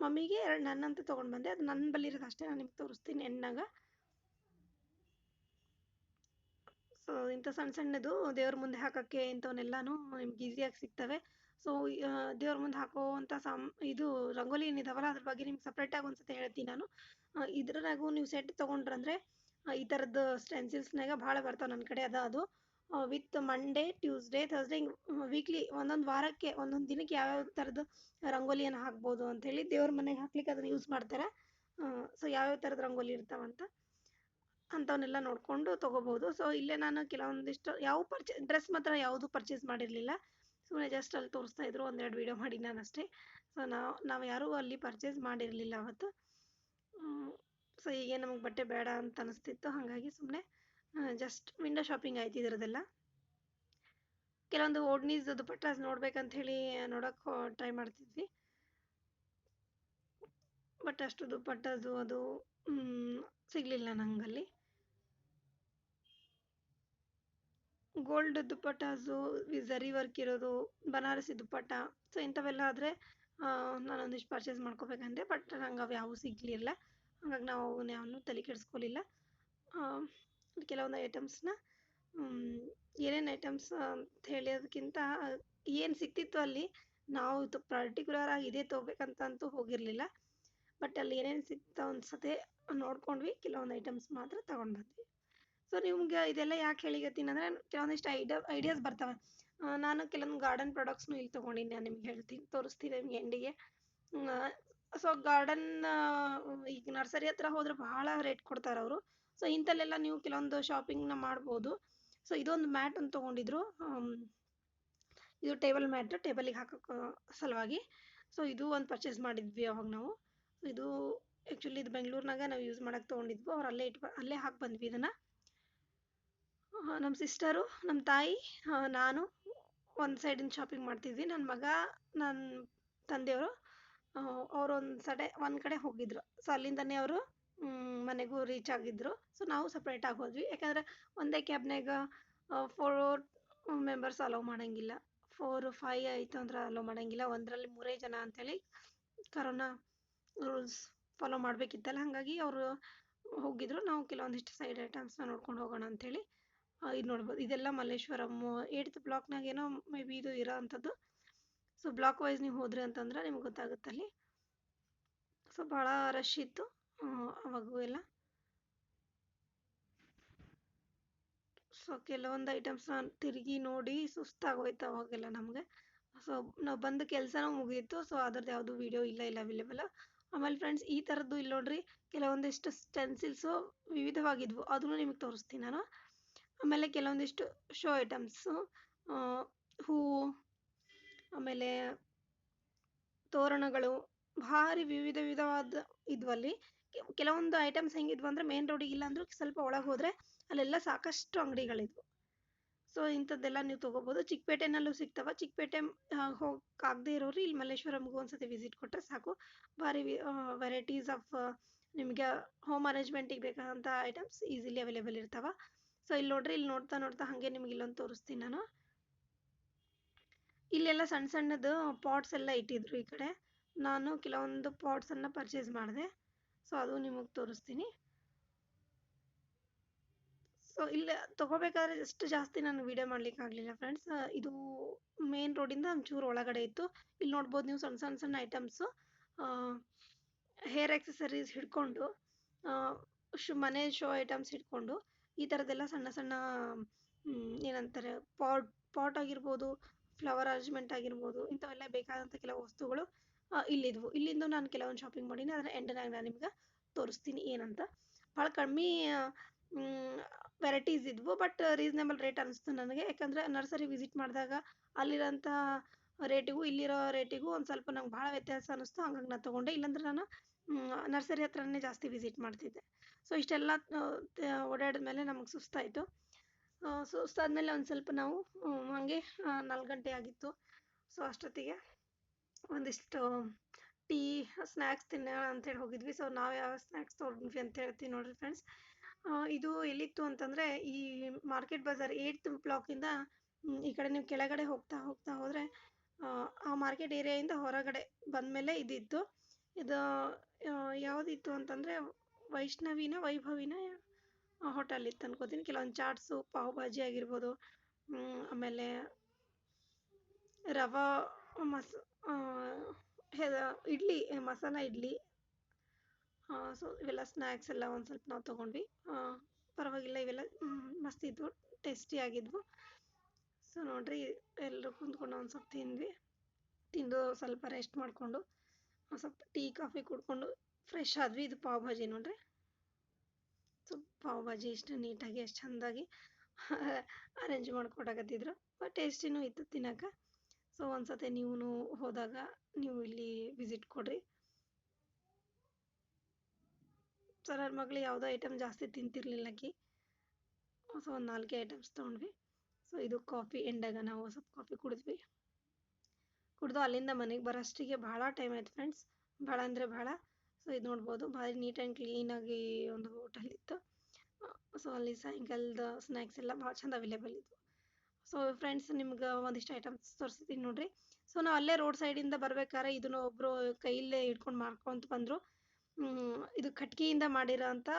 ಮಮ್ಮಿಗೆ ಎರಡು, ನನ್ನಂತ ತೊಗೊಂಡು ಬಂದೆ. ಅದು ನನ್ನ ಬಳಿ ಇರೋದು ಅಷ್ಟೇ, ನಾನು ನಿಮ್ಗೆ ತೋರಿಸ್ತೀನಿ ಎಣ್ಣಾಗ ಸೊ ಇಂಥ ಸಣ್ಣ ಸಣ್ಣದು ದೇವ್ರ ಮುಂದೆ ಹಾಕೋಕ್ಕೆ ಇಂಥವನ್ನೆಲ್ಲನೂ ನಿಮ್ಗೆ ಈಸಿಯಾಗಿ ಸಿಗ್ತವೆ. ಸೊ ದೇವ್ರ ಮುಂದೆ ಹಾಕೋವಂಥ ಸಾಮ್, ಇದು ರಂಗೋಲಿ ಏನಿದಾವಲ್ಲ, ಅದ್ರ ಬಗ್ಗೆ ನಿಮ್ಗೆ ಸಪ್ರೇಟಾಗಿ ಒಂದ್ಸತಿ ಹೇಳ್ತೀನಿ ನಾನು. ಇದ್ರಾಗು ನೀವು ಸೆಟ್ ತೊಗೊಂಡ್ರಂದ್ರೆ ಈ ಥರದ್ದು ಸ್ಟೆನ್ಸಿಲ್ಸ್ನಾಗ ಭಾಳ ಬರ್ತಾವೆ ನನ್ನ ಕಡೆ. ಅದ, ಅದು with Monday Tuesday Thursday weekly ಒಂದೊಂದು ವಾರಕ್ಕೆ, ಒಂದೊಂದು ದಿನಕ್ಕೆ ಯಾವ್ಯಾವ ಥರದ್ದು ರಂಗೋಲಿಯನ್ನು ಹಾಕ್ಬೋದು ಹೇಳಿ ದೇವ್ರ ಮನೆಗೆ ಹಾಕ್ಲಿಕ್ಕೆ ಅದನ್ನು ಯೂಸ್ ಮಾಡ್ತಾರೆ. ಸೊ ಯಾವ್ಯಾವ ಥರದ ರಂಗೋಲಿ ಇರ್ತಾವಂತ ಅಂಥವನ್ನೆಲ್ಲ ನೋಡಿಕೊಂಡು ತೊಗೋಬೋದು. ಸೊ ಇಲ್ಲೇ ನಾನು ಕೆಲವೊಂದಿಷ್ಟು, ಯಾವ ಪರ್ಚೆ ಡ್ರೆಸ್ ಮಾತ್ರ ಯಾವುದು ಪರ್ಚೇಸ್ ಮಾಡಿರಲಿಲ್ಲ. ಸುಮ್ಮನೆ ಜಸ್ಟ್ ಅಲ್ಲಿ ತೋರಿಸ್ತಾ ಇದ್ರು, ಒಂದೆರಡು ವೀಡಿಯೋ ಮಾಡಿ ನಾನು ಅಷ್ಟೇ ಸೊ ನಾವು ನಾವು ಯಾರೂ ಅಲ್ಲಿ ಪರ್ಚೇಸ್ ಮಾಡಿರಲಿಲ್ಲ ಅವತ್ತು. ಸೊ ಹೀಗೆ ನಮಗೆ ಬಟ್ಟೆ ಬೇಡ ಅಂತ ಅನಿಸ್ತಿತ್ತು. ಹಾಗಾಗಿ ಸುಮ್ಮನೆ ಜಸ್ಟ್ ವಿಂಡೋ ಶಾಪಿಂಗ್ ಆಯ್ತು ಇದರದೆಲ್ಲ. ಕೆಲವೊಂದು ಓಡ್ನೀಸ್ ದುಪಟ್ಟಾಸ್ ನೋಡ್ಬೇಕಂತ ಹೇಳಿ ನೋಡೋಕೆ ಟ್ರೈ ಮಾಡ್ತಿದ್ವಿ. ಬಟ್ ಅಷ್ಟು ದುಪಟ್ಟದು ಅದು ಸಿಗಲಿಲ್ಲ ನಂಗಲ್ಲಿ. ಗೋಲ್ಡ್ ದುಪ್ಪಟ್ಟಾಸು ಝರಿ ವರ್ಕ್ ಇರೋದು, ಬನಾರಸಿ ದುಪ್ಪಟ್ಟ. ಸೊ ಇಂಥವೆಲ್ಲ ಆದರೆ ನಾನೊಂದಿಷ್ಟು ಪರ್ಚೇಸ್ ಮಾಡ್ಕೋಬೇಕಂದೆ ಬಟ್ ನಂಗೆ ಅವು ಯಾವೂ ಸಿಗಲಿಲ್ಲ. ಹಂಗಾಗಿ ನಾವು ಅವನ್ನ ತಲೆ ಕೆಡಿಸ್ಕೊಲಿಲ್ಲ. ಕೆಲವೊಂದು ಐಟಮ್ಸ್ನ ಏನೇನು ಐಟಮ್ಸ್ ಅಂತ ಹೇಳೋದಕ್ಕಿಂತ, ಏನು ಸಿಕ್ತಿತ್ತು ಅಲ್ಲಿ, ನಾವು ಪರ್ಟಿಕ್ಯುಲರ್ ಆಗಿ ಇದೇ ತೊಗೋಬೇಕಂತ ಅಂತೂ ಹೋಗಿರಲಿಲ್ಲ. ಬಟ್ ಅಲ್ಲಿ ಏನೇನು ಸಿಗ್ತಾವ ಅನ್ಸತ್ತೆ ನೋಡ್ಕೊಂಡ್ವಿ, ಕೆಲವೊಂದು ಐಟಮ್ಸ್ ಮಾತ್ರ ತಗೊಂಡು ಬಂದ್ವಿ. ಸೊ ನಿಮ್ಗೆ ಇದೆಲ್ಲ ಯಾಕೆ ಹೇಳಿಗತ್ತೀನಿ ಅಂದರೆ, ಕೆಲವೊಂದಿಷ್ಟು ಐಡಿಯಾ, ಐಡಿಯಾಸ್ ಬರ್ತವೆ. ನಾನು ಕೆಲವೊಂದು ಗಾರ್ಡನ್ ಪ್ರಾಡಕ್ಟ್ಸ್ನು ಇಲ್ಲಿ ತೊಗೊಂಡಿನಿ, ನಾನು ನಿಮ್ಗೆ ಹೇಳ್ತೀನಿ. ತೋರಿಸ್ತೀನಿ ನಿಮ್ಗೆ ಎಂಡಿಗೆ ಸೊ ಗಾರ್ಡನ್ ಈಗ ನರ್ಸರಿ ಹತ್ರ ಹೋದ್ರೆ ಭಾಳ ರೇಟ್ ಕೊಡ್ತಾರೆ ಅವರು. ಸೊ ಇಂಥಲ್ಲೆಲ್ಲ ನೀವು ಕೆಲವೊಂದು ಶಾಪಿಂಗ್ನ ಮಾಡ್ಬೋದು. ಸೊ ಇದೊಂದು ಮ್ಯಾಟ್ ಅಂತ ತೊಗೊಂಡಿದ್ರು. ಇದು ಟೇಬಲ್ ಮ್ಯಾಟ್ ಟೇಬಲಿಗೆ ಹಾಕೋಕ್ಕೆ ಸಲುವಾಗಿ. ಸೊ ಇದು ಒಂದು ಪರ್ಚೇಸ್ ಮಾಡಿದ್ವಿ ಅವಾಗ ನಾವು. ಇದು ಆ್ಯಕ್ಚುಲಿ ಇದು ಬೆಂಗಳೂರಿನಾಗ ನಾವು ಯೂಸ್ ಮಾಡಕ್ಕೆ ತೊಗೊಂಡಿದ್ವು. ಅವ್ರು ಅಲ್ಲೇ ಇಟ್ಟು ಅಲ್ಲೇ ಹಾಕಿ ಬಂದ್ವಿ ಇದನ್ನು. ನಮ್ಮ ಸಿಸ್ಟರು ನಮ್ಮ ತಾಯಿ ನಾನು ಒಂದು ಸೈಡಿಂದ ಶಾಪಿಂಗ್ ಮಾಡ್ತಿದ್ವಿ. ನನ್ನ ಮಗ ನನ್ನ ತಂದೆಯವರು ಅವರು ಒಂದು ಸಡೆ, ಒಂದು ಕಡೆ ಹೋಗಿದ್ರು. ಸೊ ಅಲ್ಲಿಂದನೇ ಅವರು ಮನೆಗೂ ರೀಚ್ ಆಗಿದ್ರು. ಸೊ ನಾವು ಸಪ್ರೇಟಾಗಿ ಹೋದ್ವಿ. ಯಾಕಂದ್ರೆ ಒಂದೇ ಕ್ಯಾಬ್ನಾಗ ಫೋರ್ ಮೆಂಬರ್ಸ್ ಅಲೋ ಮಾಡೋಂಗಿಲ್ಲ. ಫೋರ್ ಫೈ ಆಯಿತು ಅಂದ್ರೆ ಅಲೋ ಮಾಡೋಂಗಿಲ್ಲ. ಒಂದರಲ್ಲಿ ಮೂರೇ ಜನ ಅಂಥೇಳಿ ಕರೋನಾ ರೂಲ್ಸ್ ಫಾಲೋ ಮಾಡಬೇಕಿತ್ತಲ್ಲ. ಹಾಗಾಗಿ ಅವರು ಹೋಗಿದ್ರು. ನಾವು ಕೆಲವೊಂದಿಷ್ಟು ಸೈಡ್ ಐಟಮ್ಸ್ನ ನೋಡ್ಕೊಂಡು ಹೋಗೋಣ ಅಂಥೇಳಿ ಇದು ನೋಡ್ಬೋದು. ಇದೆಲ್ಲ ಮಲ್ಲೇಶ್ವರಮ್ ಬ್ಲಾಕ್ ಬ್ಲಾಕ್ನಾಗ ಏನೋ ಮೇ ಬಿ ಇದು ಇರೋ ಅಂಥದ್ದು ಸೊ ಬ್ಲಾಕ್ ವೈಸ್ ನೀವು ಹೋದ್ರಿ ಅಂತಂದ್ರೆ ನಿಮ್ಗೆ ಗೊತ್ತಾಗುತ್ತೆ ಅಲ್ಲಿ. ಸೊ ಭಾಳ ರಶ್ ಇತ್ತು. ಅವಾಗೂ ಎಲ್ಲ. ಸೊ ಕೆಲವೊಂದು ಐಟಮ್ಸ್ನ ತಿರುಗಿ ನೋಡಿ ಸುಸ್ತಾಗೋಯ್ತು ಅವಾಗೆಲ್ಲ ನಮಗೆ. ಸೊ ನಾವು ಬಂದ ಕೆಲಸನೂ ಮುಗೀತು. ಸೊ ಅದ್ರದ್ದು ಯಾವುದು ವೀಡಿಯೋ ಇಲ್ಲ ಇಲ್ಲ ಅವೈಲೇಬಲ್ ಆಮೇಲೆ ಫ್ರೆಂಡ್ಸ್ ಈ ಥರದ್ದು ಇಲ್ಲಿ ನೋಡ್ರಿ, ಕೆಲವೊಂದಿಷ್ಟು ಸ್ಟೆನ್ಸಿಲ್ಸು ವಿವಿಧವಾಗಿದ್ವು. ಅದನ್ನು ನಿಮಗೆ ತೋರಿಸ್ತೀನಿ ನಾನು. ಆಮೇಲೆ ಕೆಲವೊಂದಿಷ್ಟು ಶೋ ಐಟಮ್ಸು ಹೂವು ಆಮೇಲೆ ತೋರಣಗಳು, ಭಾರಿ ವಿವಿಧ ವಿಧವಾದ ಇದ್ವಲ್ಲಿ. ಕೆಲವೊಂದು ಐಟಮ್ಸ್ ಹೆಂಗಿದ್ವು ಅಂದರೆ ಮೇನ್ ರೋಡಿಗೆ ಇಲ್ಲ ಅಂದರೂ ಸ್ವಲ್ಪ ಒಳಗೆ ಹೋದರೆ ಅಲ್ಲೆಲ್ಲ ಸಾಕಷ್ಟು ಅಂಗಡಿಗಳಿದ್ವು. ಸೊ ಇಂಥದ್ದೆಲ್ಲ ನೀವು ತೊಗೋಬೋದು. ಚಿಕ್ಕಪೇಟೆನಲ್ಲೂ ಸಿಗ್ತವೆ. ಚಿಕ್ಕಪೇಟೆ ಹೋಗಕ್ಕಾಗದೇ ಇರೋರು ಇಲ್ಲಿ ಮಲ್ಲೇಶ್ವರಂಗೂ ಒಂದ್ಸತಿ ವಿಸಿಟ್ ಕೊಟ್ಟರೆ ಸಾಕು. ಭಾರಿ ವೆರೈಟೀಸ್ ಆಫ್ ನಿಮಗೆ ಹೋಮ್ ಅರೇಂಜ್ಮೆಂಟಿಗೆ ಬೇಕಾದಂಥ ಐಟಮ್ಸ್ ಈಸಿಲಿ ಅವೈಲೇಬಲ್ ಇರ್ತಾವೆ. ಸೊ ಇಲ್ಲಿ ನೋಡ್ರಿ, ಇಲ್ಲಿ ನೋಡ್ತಾ ನೋಡ್ತಾ ಹಾಗೆ ನಿಮ್ಗೆ ಇಲ್ಲೊಂದು ತೋರಿಸ್ತೀನಿ ನಾನು. ಇಲ್ಲೆಲ್ಲ ಸಣ್ಣ ಸಣ್ಣದು ಪಾಟ್ಸ್ ಎಲ್ಲ ಇಟ್ಟಿದ್ರು ಈ ಕಡೆ. ನಾನು ಕೆಲವೊಂದು ಪಾಟ್ಸನ್ನು ಪರ್ಚೇಸ್ ಮಾಡಿದೆ. ಸೊ ಅದು ನಿಮಗೆ ತೋರಿಸ್ತೀನಿ. ಸೊ ಇಲ್ಲಿ ತೊಗೋಬೇಕಾದ್ರೆ ಎಷ್ಟು ಜಾಸ್ತಿ ನಾನು ವಿಡಿಯೋ ಮಾಡ್ಲಿಕ್ಕೆ ಆಗಲಿಲ್ಲ ಫ್ರೆಂಡ್ಸ್ ಇದು ಮೇನ್ ರೋಡಿಂದ ಒಂಚೂರು ಒಳಗಡೆ ಇತ್ತು. ಇಲ್ಲಿ ನೋಡ್ಬೋದು ನೀವು ಸಣ್ಣ ಸಣ್ಣ ಸಣ್ಣ ಐಟಮ್ಸು ಹೇರ್ ಎಕ್ಸಸರೀಸ್ ಹಿಡ್ಕೊಂಡು ಶು ಮನೆ ಶೋ ಐಟಮ್ಸ್ ಹಿಡ್ಕೊಂಡು ಈ ಥರದ್ದೆಲ್ಲ ಸಣ್ಣ ಸಣ್ಣ ಏನಂತಾರೆ, ಪಾಟ್ ಪಾಟ್ ಆಗಿರ್ಬೋದು, ಫ್ಲವರ್ ಅರೇಂಜ್ಮೆಂಟ್ ಆಗಿರ್ಬೋದು, ಇಂಥವೆಲ್ಲ ಬೇಕಾದಂಥ ಕೆಲವು ವಸ್ತುಗಳು ಇಲ್ಲಿದ್ವು. ಇಲ್ಲಿಂದ ನಾನು ಕೆಲವೊಂದು ಶಾಪಿಂಗ್ ಮಾಡೀನಿ. ಅದರ ಎಂಡ್ನಾಗ ನಾನು ನಿಮ್ಗೆ ತೋರಿಸ್ತೀನಿ ಏನಂತ. ಭಾಳ ಕಡಿಮೆ ವೆರೈಟೀಸ್ ಇದ್ವು ಬಟ್ ರೀಸನೇಬಲ್ ರೇಟ್ ಅನಿಸ್ತು ನನಗೆ. ಯಾಕಂದರೆ ನರ್ಸರಿ ವಿಸಿಟ್ ಮಾಡಿದಾಗ ಅಲ್ಲಿರೋಂಥ ರೇಟಿಗೂ ಇಲ್ಲಿರೋ ರೇಟಿಗೂ ಒಂದು ಸ್ವಲ್ಪ ನಂಗೆ ಭಾಳ ವ್ಯತ್ಯಾಸ ಅನ್ನಿಸ್ತು. ಹಂಗಾಗಿ ನಾನು ತೊಗೊಂಡೆ. ಇಲ್ಲಾಂದ್ರೆ ನಾನು ನರ್ಸರಿ ಹತ್ರನೇ ಜಾಸ್ತಿ ವಿಸಿಟ್ ಮಾಡ್ತಿದ್ದೆ. ಸೊ ಇಷ್ಟೆಲ್ಲ ಓಡಾಡಿದ ಮೇಲೆ ನಮಗೆ ಸುಸ್ತಾಯಿತು. ಸುಸ್ತಾದ್ಮೇಲೆ ಒಂದು ಸ್ವಲ್ಪ ನಾವು ಹಂಗೆ ನಾಲ್ಕು ಗಂಟೆ ಆಗಿತ್ತು. ಸೊ ಅಷ್ಟೊತ್ತಿಗೆ ಒಂದಿಷ್ಟು ಟೀ ಸ್ನ್ಯಾಕ್ಸ್ ತಿನ್ನೋಣ ಅಂತೇಳಿ ಹೋಗಿದ್ವಿ. ಸೊ ನಾವು ಯಾವ ಸ್ನ್ಯಾಕ್ಸ್ ತೊಗೊಂಡ್ವಿ ಅಂತ ಹೇಳ್ತೀವಿ ನೋಡ್ರಿ ಫ್ರೆಂಡ್ಸ್. ಇದು ಎಲ್ಲಿತ್ತು ಅಂತಂದರೆ, ಈ ಮಾರ್ಕೆಟ್ ಬಜಾರ್ ಏಯ್ತ್ ಬ್ಲಾಕಿಂದ ಈ ಕಡೆ ನೀವು ಕೆಳಗಡೆ ಹೋಗ್ತಾ ಹೋಗ್ತಾ ಹೋದರೆ ಆ ಮಾರ್ಕೆಟ್ ಏರಿಯಾಯಿಂದ ಹೊರಗಡೆ ಬಂದಮೇಲೆ ಇದಿತ್ತು. ಇದು ಯಾವುದಿತ್ತು ಅಂತಂದರೆ ವೈಷ್ಣವಿನ, ವೈಭವಿನ ಹೋಟೆಲ್ ಇತ್ತು ಅನ್ಕೋತೀನಿ. ಕೆಲವೊಂದು ಚಾಟ್ಸು, ಪಾವ್ ಭಾಜಿ ಆಗಿರ್ಬೋದು ಆಮೇಲೆ ರವಾ, ಮಸ್ ಇಡ್ಲಿ, ಮಸಾಲ ಇಡ್ಲಿ ಸೊ ಇವೆಲ್ಲ ಸ್ನ್ಯಾಕ್ಸ್ ಎಲ್ಲ ಒಂದು ಸ್ವಲ್ಪ ನಾವು ತೊಗೊಂಡ್ವಿ. ಪರವಾಗಿಲ್ಲ, ಇವೆಲ್ಲ ಮಸ್ತಿದ್ವು ಮಸ್ತ್ ಇದ್ವು ಟೇಸ್ಟಿ ಆಗಿದ್ವು. ಸೊ ನೋಡ್ರಿ ಎಲ್ಲರೂ ಕುಂತ್ಕೊಂಡು ಒಂದು ಸ್ವಲ್ಪ ತಿಂದ್ವಿ. ತಿಂದು ಸ್ವಲ್ಪ ರೆಸ್ಟ್ ಮಾಡಿಕೊಂಡು, ಒಂದು ಸ್ವಲ್ಪ ಟೀ, ಕಾಫಿ ಕುಡ್ಕೊಂಡು ಫ್ರೆಶ್ ಆದ್ವಿ. ಇದು ಪಾವ್ ಭಾಜಿ ನೋಡ್ರಿ. ಸೊ ಪಾವ್ ಭಾಜಿ ಇಷ್ಟು ನೀಟಾಗಿ ಎಷ್ಟು ಚಂದಾಗಿ ಅರೇಂಜ್ ಮಾಡ್ಕೊಡಕತ್ತಿದ್ರು. ಬಟ್ ಟೇಸ್ಟಿನೂ ಇತ್ತು ತಿನ್ನಕ್ಕೆ ಸೊ ಒಂದ್ಸತಿ ನೀವು ಹೋದಾಗ ನೀವು ಇಲ್ಲಿ ವಿಸಿಟ್ ಕೊಡ್ರಿ. ಸರ್, ಅವ್ರ ಮಗಳು ಯಾವುದೋ ಐಟಮ್ ಜಾಸ್ತಿ ತಿಂತಿರ್ಲಿಲ್ಲ ಆಕಿ ಸೊ ಒಂದು ನಾಲ್ಕೇ ಐಟಮ್ಸ್ ತೊಗೊಂಡ್ವಿ. ಸೊ ಇದು ಕಾಫಿ ಎಂಡಾಗ ನಾವು ಸ್ವಲ್ಪ ಕಾಫಿ ಕುಡಿದ್ವಿ. ಕುಡಿದು ಅಲ್ಲಿಂದ ಮನೆಗೆ ಬರೋಷ್ಟಿಗೆ ಭಾಳ ಟೈಮ್ ಆಯ್ತು ಫ್ರೆಂಡ್ಸ್ ಭಾಳ ಅಂದರೆ ಭಾಳ. ಸೊ ಇದು ನೋಡ್ಬೋದು. ಭಾರಿ ನೀಟ್ ಆ್ಯಂಡ್ ಕ್ಲೀನಾಗಿ ಒಂದು ಹೋಟೆಲ್ ಇತ್ತು. ಸೊ ಅಲ್ಲಿ ಸಾಯಂಕಾಲದ ಸ್ನ್ಯಾಕ್ಸ್ ಎಲ್ಲ ಭಾಳ ಚಂದ ಅವೈಲೇಬಲ್ ಇತ್ತು ಸೊ ಫ್ರೆಂಡ್ಸ್ ನಿಮ್ಗೆ ಒಂದಿಷ್ಟು ಐಟಮ್ಸ್ ತೋರಿಸ್ತೀನಿ ನೋಡ್ರಿ. ಸೊ ನಾವು ಅಲ್ಲೇ ರೋಡ್ ಸೈಡಿಂದ ಬರ್ಬೇಕಾದ್ರೆ ಇದನ್ನ ಒಬ್ಬರು ಕೈಯಲ್ಲೇ ಹಿಡ್ಕೊಂಡು ಮಾಡ್ಕೊಂತ ಬಂದರು. ಇದು ಕಟ್ಕಿಯಿಂದ ಮಾಡಿರೋ ಅಂಥ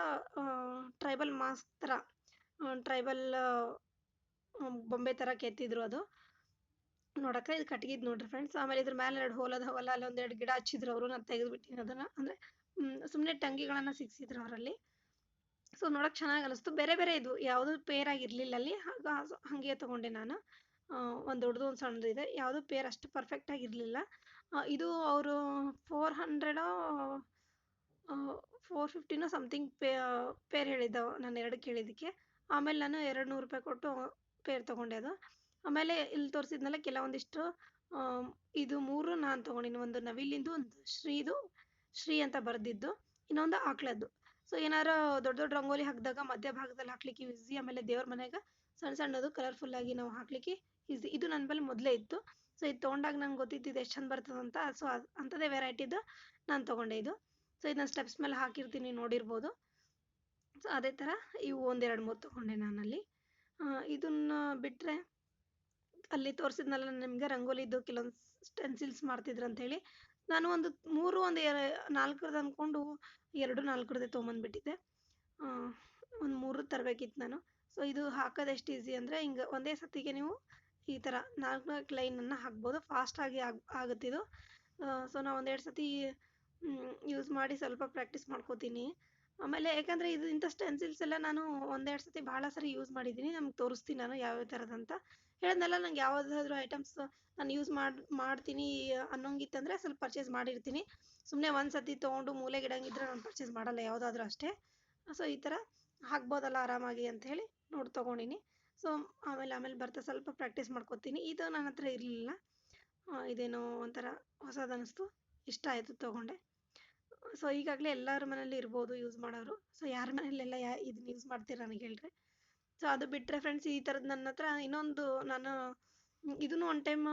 ಟ್ರೈಬಲ್ ಮಾಸ್ಕ್ ಥರ ಟ್ರೈಬಲ್ ಬೊಂಬೆ ಥರ ಕೆತ್ತಿದ್ರು ಅದು. ನೋಡಕ್ಕೆ ಇದು ಕಟ್ಗಿದ್ ನೋಡ್ರಿ ಫ್ರೆಂಡ್ಸ್ ಆಮೇಲೆ ಇದ್ರ ಮೇಲೆ ಎರಡು ಹೋಲ್ ಅದಾವಲ್ಲ ಅಲ್ಲಿ ಒಂದೆರಡು ಗಿಡ ಹಚ್ಚಿದ್ರು ಅವರು, ನಾನು ತೆಗೆದುಬಿಟ್ಟಿನಿ ಅದನ್ನ. ಅಂದ್ರೆ ಸುಮ್ಮನೆ ಟಂಗಿಗಳನ್ನ ಸಿಕ್ಸಿದ್ರು ಅವರಲ್ಲಿ. ಸೊ ನೋಡಕ್ ಚೆನ್ನಾಗಿ ಅನಿಸ್ತು ಬೇರೆ ಬೇರೆ ಇದು, ಯಾವುದೂ ಪೇರ್ ಆಗಿರ್ಲಿಲ್ಲ ಅಲ್ಲಿ. ಹಾಗ, ಹಂಗೆ ತಗೊಂಡೆ ನಾನು. ಒಂದು ದೊಡ್ಡದು, ಒಂದು ಸಣ್ಣದು ಇದೆ. ಯಾವುದೂ ಪೇರ್ ಅಷ್ಟು ಪರ್ಫೆಕ್ಟ್ ಆಗಿರಲಿಲ್ಲ. ಇದು ಅವರು ಫೋರ್ ಹಂಡ್ರೆಡ್ ಫೋರ್ ಫಿಫ್ಟಿನೋ ಸಮಥಿಂಗ್ ಪೇ ಪೇರ್ ಹೇಳಿದ್ದವು ನಾನು ಎರಡು ಕೇಳಿದ್ದಕ್ಕೆ. ಆಮೇಲೆ ನಾನು ಎರಡು ನೂರು ರೂಪಾಯಿ ಕೊಟ್ಟು ಪೇರ್ ತೊಗೊಂಡೆ ಅದು. ಆಮೇಲೆ ಇಲ್ಲಿ ತೋರಿಸಿದ್ನಲ್ಲ ಕೆಲವೊಂದಿಷ್ಟು ಇದು ಮೂರು ನಾನು ತೊಗೊಂಡಿನಿ ಒಂದು ನವಿಲಿಂದು, ಒಂದು ಶ್ರೀದು, ಶ್ರೀ ಅಂತ ಬರೆದಿದ್ದು, ಇನ್ನೊಂದು ಆಕ್ಳದ್ದು. ಸೊ ಏನಾರ ದೊಡ್ಡ ದೊಡ್ಡ ರಂಗೋಲಿ ಹಾಕಿದಾಗ ಮಧ್ಯ ಭಾಗದಲ್ಲಿ ಹಾಕ್ಲಿಕ್ಕೆ ಈಸಿ ಆಮೇಲೆ ದೇವ್ರ ಮನೆಗೆ ಸಣ್ಣ ಸಣ್ಣದು ಕಲರ್ಫುಲ್ ಆಗಿ ನಾವು ಹಾಕ್ಲಿಕ್ಕೆ ಈಸಿ ಇದು ನನ್ನ ಬಳಿ ಮೊದಲೇ ಇತ್ತು. ಸೊ ಇದು ತೊಗೊಂಡಾಗ ನಂಗೆ ಗೊತ್ತಿದ್ದು ಎಷ್ಟು ಚಂದ ಬರ್ತದೆ ಅಂತ. ಸೊ ಅಂಥದ್ದೇ ವೆರೈಟಿದು ನಾನು ತೊಗೊಂಡೆ ಇದು. ಸೊ ಇದನ್ನ ಸ್ಟೆಪ್ಸ್ ಮೇಲೆ ಹಾಕಿರ್ತೀನಿ ನೋಡಿರ್ಬೋದು. ಸೊ ಅದೇ ಥರ ಇವು ಒಂದೆರಡು ಮೂರು ತೊಗೊಂಡೆ ನಾನಲ್ಲಿ. ಇದನ್ನ ಬಿಟ್ಟರೆ ಅಲ್ಲಿ ತೋರಿಸಿದ್ನಲ್ಲ ನಿಮಗೆ ರಂಗೋಲಿದು ಕೆಲವೊಂದು ಸ್ಟೆನ್ಸಿಲ್ಸ್ ಮಾಡ್ತಿದ್ರು ಅಂತ ಹೇಳಿ, ನಾನು ಒಂದು ಮೂರು, ಒಂದು ಎರ ನಾಲ್ಕರದ್ದು ಅಂದ್ಕೊಂಡು ಎರಡು ನಾಲ್ಕರದ್ದೇ ತೊಗೊಂಬಂದ್ಬಿಟ್ಟಿದ್ದೆ. ಒಂದು ಮೂರು ತರಬೇಕಿತ್ತು ನಾನು. ಸೊ ಇದು ಹಾಕೋದು ಎಷ್ಟು ಈಸಿ ಅಂದರೆ ಹಿಂಗೆ ಒಂದೇ ಸತಿಗೆ ನೀವು ಈ ಥರ ನಾಲ್ಕು ನಾಲ್ಕು ಲೈನನ್ನು ಹಾಕ್ಬೋದು. ಫಾಸ್ಟಾಗಿ ಆಗಿ ಆಗುತ್ತಿದು. ಸೊ ನಾನು ಒಂದೆರಡು ಸತಿ ಯೂಸ್ ಮಾಡಿ ಸ್ವಲ್ಪ ಪ್ರಾಕ್ಟೀಸ್ ಮಾಡ್ಕೋತೀನಿ. ಆಮೇಲೆ ಯಾಕಂದರೆ ಇದು ಇಂಥ ಸ್ಟೆನ್ಸಿಲ್ಸ್ ಎಲ್ಲ ನಾನು ಒಂದೆರಡು ಸತಿ ಭಾಳ ಸರಿ ಯೂಸ್ ಮಾಡಿದ್ದೀನಿ ನಮ್ಗೆ ತೋರಿಸ್ತೀನಿ ನಾನು ಯಾವ್ಯಾವ ಥರದಂತ ಹೇಳಿದ್ನಲ್ಲ ನಂಗೆ ಯಾವುದಾದ್ರೂ ಐಟಮ್ಸ್ ನಾನು ಯೂಸ್ ಮಾಡಿ, ಮಾಡ್ತೀನಿ ಅನ್ನೋಂಗಿತ್ತಂದರೆ ಸ್ವಲ್ಪ ಪರ್ಚೇಸ್ ಮಾಡಿರ್ತೀನಿ. ಸುಮ್ಮನೆ ಒಂದು ಸತಿ ತೊಗೊಂಡು ಮೂಲೆಗೆ ಇಡಂಗಿದ್ರೆ ನಾನು ಪರ್ಚೇಸ್ ಮಾಡಲ್ಲ ಯಾವುದಾದ್ರೂ ಅಷ್ಟೇ. ಸೊ ಈ ಥರ ಹಾಕ್ಬೋದಲ್ಲ ಆರಾಮಾಗಿ ಅಂತ ಹೇಳಿ ನೋಡಿ ತೊಗೊಂಡಿನಿ. ಸೊ ಆಮೇಲೆ ಆಮೇಲೆ ಬರ್ತಾ ಸ್ವಲ್ಪ ಪ್ರಾಕ್ಟೀಸ್ ಮಾಡ್ಕೊತೀನಿ. ಇದು ನನ್ನ ಹತ್ರ ಇರಲಿಲ್ಲ. ಇದೇನೋ ಒಂಥರ ಹೊಸದು ಅನ್ನಿಸ್ತು ಇಷ್ಟ ಆಯಿತು ತೊಗೊಂಡೆ. ಸೊ ಈಗಾಗಲೇ ಎಲ್ಲರ ಮನೇಲಿ ಇರ್ಬೋದು ಯೂಸ್ ಮಾಡೋರು. ಸೊ ಯಾರ ಮನೇಲೆಲ್ಲ ಯಾ ಇದನ್ನ ಯೂಸ್ ಮಾಡ್ತೀರ ನನಗೆ ಹೇಳ್ರಿ. ಸೊ ಅದು ಬಿಟ್ಟರೆ ಫ್ರೆಂಡ್ಸ್ ಈ ಥರದ್ದು ನನ್ನ ಹತ್ರ ಇನ್ನೊಂದು ನಾನು ಇದನ್ನು ಒನ್ ಟೈಮ್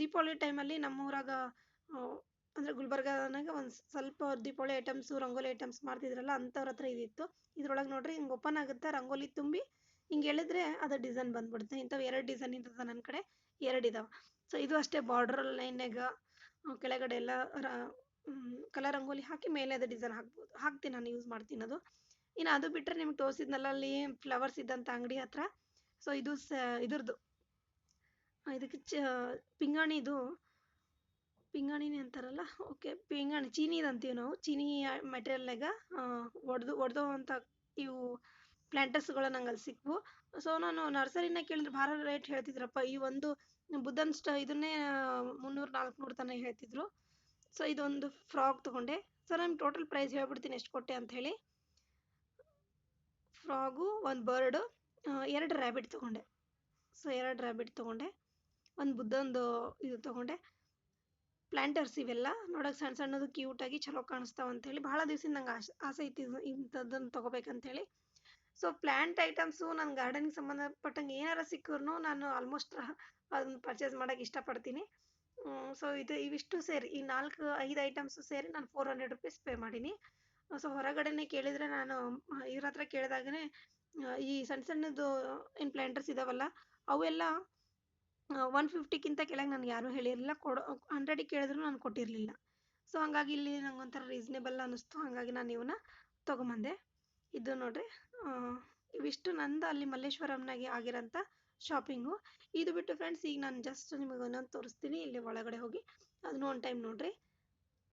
ದೀಪಾವಳಿ ಟೈಮಲ್ಲಿ ನಮ್ಮೂರಾಗ ಅಂದರೆ ಗುಲ್ಬರ್ಗನಾಗ ಒಂದು ಸ್ವಲ್ಪ ದೀಪಾವಳಿ ಐಟಮ್ಸು ರಂಗೋಲಿ ಐಟಮ್ಸ್ ಮಾಡ್ತಿದ್ರಲ್ಲ ಅಂಥವ್ರ ಹತ್ರ ಇದಿತ್ತು ಇದ್ರೊಳಗೆ ನೋಡ್ರಿ ಹಿಂಗೆ ಓಪನ್ ಆಗುತ್ತೆ, ರಂಗೋಲಿ ತುಂಬಿ ಹಿಂಗೆ ಎಳೆದ್ರೆ ಅದು ಡಿಸೈನ್ ಬಂದ್ಬಿಡುತ್ತೆ. ಇಂಥವು ಎರಡು ಡಿಸೈನ್ ಇರ್ತದೆ ನನ್ನ ಕಡೆ, ಎರಡು ಇದಾವೆ. ಸೊ ಇದು ಅಷ್ಟೇ ಬಾರ್ಡ್ರ್ ಲೈನಾಗ ಕೆಳಗಡೆ ಎಲ್ಲ ಕಲರ್ ರಂಗೋಲಿ ಹಾಕಿ ಮೇಲೆ ಅದು ಡಿಸೈನ್ ಹಾಕ್ಬೋದು. ಹಾಕ್ತೀನಿ ನಾನು ಯೂಸ್ ಮಾಡ್ತೀನಿ ಅದು. ಇನ್ನು ಅದು ಬಿಟ್ಟರೆ ನಿಮ್ಗೆ ತೋರಿಸಿದ್ನಲ್ಲ ಅಲ್ಲಿ ಫ್ಲವರ್ಸ್ ಇದ್ದಂಥ ಅಂಗಡಿ ಹತ್ರ. ಸೊ ಇದು ಸ, ಇದ್ರದ್ದು. ಇದಕ್ಕೆ ಚ ಪಿಂಗಾಣಿದು ಪಿಂಗಾಣಿನೇ ಅಂತಾರಲ್ಲ? ಓಕೆ ಪಿಂಗಾಣಿ ಚೀನಿದು ಅಂತೀವಿ ನಾವು. ಚೀನಿ ಮೆಟೀರಿಯಲ್ನಾಗ ಒಡೆದು ಒಡೆದು ಅಂತ ಇವು ಪ್ಲ್ಯಾಂಟರ್ಸ್ಗಳು ನಂಗೆ ಅಲ್ಲಿ ಸಿಕ್ವು. ಸೊ ನಾನು ನರ್ಸರಿನ ಕೇಳಿದ್ರೆ ಭಾರ ರೇಟ್ ಹೇಳ್ತಿದ್ರಪ್ಪ. ಈ ಒಂದು ಬುದ್ಧನ್ ಸ್ಟ ಇದನ್ನೇ, ಮುನ್ನೂರು, ನಾಲ್ಕುನೂರು ತನಕ ಹೇಳ್ತಿದ್ರು. ಸೊ ಇದೊಂದು ಫ್ರಾಕ್ ತೊಗೊಂಡೆ. ಸೊ ನಾನು ಟೋಟಲ್ ಪ್ರೈಸ್ ಹೇಳ್ಬಿಡ್ತೀನಿ ಎಷ್ಟು ಕೊಟ್ಟೆ ಅಂತ ಹೇಳಿ. ಫ್ರಾಗು ಒಂದು ಬರ್ಡು ಎರಡು ರ್ಯಾಬಿಟ್ ತೊಗೊಂಡೆ. ಸೊ ಎರಡು ರ್ಯಾಬಿಟ್ ತೊಗೊಂಡೆ. ಒಂದು ಬುದ್ಧಂದು ಇದು ತೊಗೊಂಡೆ. ಪ್ಲ್ಯಾಂಟರ್ಸ್ ಇವೆಲ್ಲ ನೋಡೋಕೆ ಸಣ್ಣ ಸಣ್ಣದು ಕ್ಯೂಟಾಗಿ ಚಲೋ ಕಾಣಿಸ್ತಾವ ಅಂತೇಳಿ ಭಾಳ ದಿವಸದಿಂದ ನಂಗೆ ಆಸೆ ಆಸೆ ಐತಿ ಇಂಥದ್ದನ್ನು ತೊಗೋಬೇಕಂತೇಳಿ ಸೊ ಪ್ಲ್ಯಾಂಟ್ ಐಟಮ್ಸು ನನ್ನ ಗಾರ್ಡನಿಗೆ ಸಂಬಂಧಪಟ್ಟಂಗೆ ಏನಾರ ಸಿಕ್ಕರೂ ನಾನು ಆಲ್ಮೋಸ್ಟ್ ಅದನ್ನು ಪರ್ಚೇಸ್ ಮಾಡೋಕ್ಕೆ ಇಷ್ಟಪಡ್ತೀನಿ. ಸೊ ಇದು ಇವಿಷ್ಟು ಸೇರಿ, ಈ ನಾಲ್ಕು, ಐದು ಐಟಮ್ಸು ಸೇರಿ ನಾನು ಫೋರ್ ಹಂಡ್ರೆಡ್ ರುಪೀಸ್ ಪೇ ಮಾಡೀನಿ. ಸೊ ಹೊರಗಡೆನೇ ಕೇಳಿದರೆ ನಾನು, ಇವ್ರ ಹತ್ರ ಕೇಳಿದಾಗನೇ, ಈ ಸಣ್ಣ ಸಣ್ಣದು ಏನು ಪ್ಲ್ಯಾಂಟರ್ಸ್ ಇದಾವಲ್ಲ, ಅವೆಲ್ಲ ಒನ್ ಫಿಫ್ಟಿಗಿಂತ ಕೆಳಗೆ ನನಗೆ ಯಾರೂ ಹೇಳಿರಲಿಲ್ಲ, ಕೊಡೋ ಹಂಡ್ರೆಡಿಗೆ ಕೇಳಿದ್ರು ನಾನು ಕೊಟ್ಟಿರಲಿಲ್ಲ. ಸೊ ಹಾಗಾಗಿ ಇಲ್ಲಿ ನಂಗೆ ಒಂಥರ ರೀಸ್ನೇಬಲ್ ಅನ್ನಿಸ್ತು, ಹಾಗಾಗಿ ನಾನು ಇವನ್ನ ತೊಗೊಂಬಂದೆ. ಇದು ನೋಡಿರಿ ಇವಿಷ್ಟು ನಂದು ಅಲ್ಲಿ ಮಲ್ಲೇಶ್ವರಂನಾಗೆ ಆಗಿರೋಂಥ ಶಾಪಿಂಗು ಇದು ಬಿಟ್ಟು ಫ್ರೆಂಡ್ಸ್ ಈಗ ನಾನು ಜಸ್ಟ್ ನಿಮಗೆ ಒಂದೊಂದು ತೋರಿಸ್ತೀನಿ. ಇಲ್ಲಿ ಒಳಗಡೆ ಹೋಗಿ ಅದನ್ನ ಒನ್ ಟೈಮ್ ನೋಡ್ರಿ.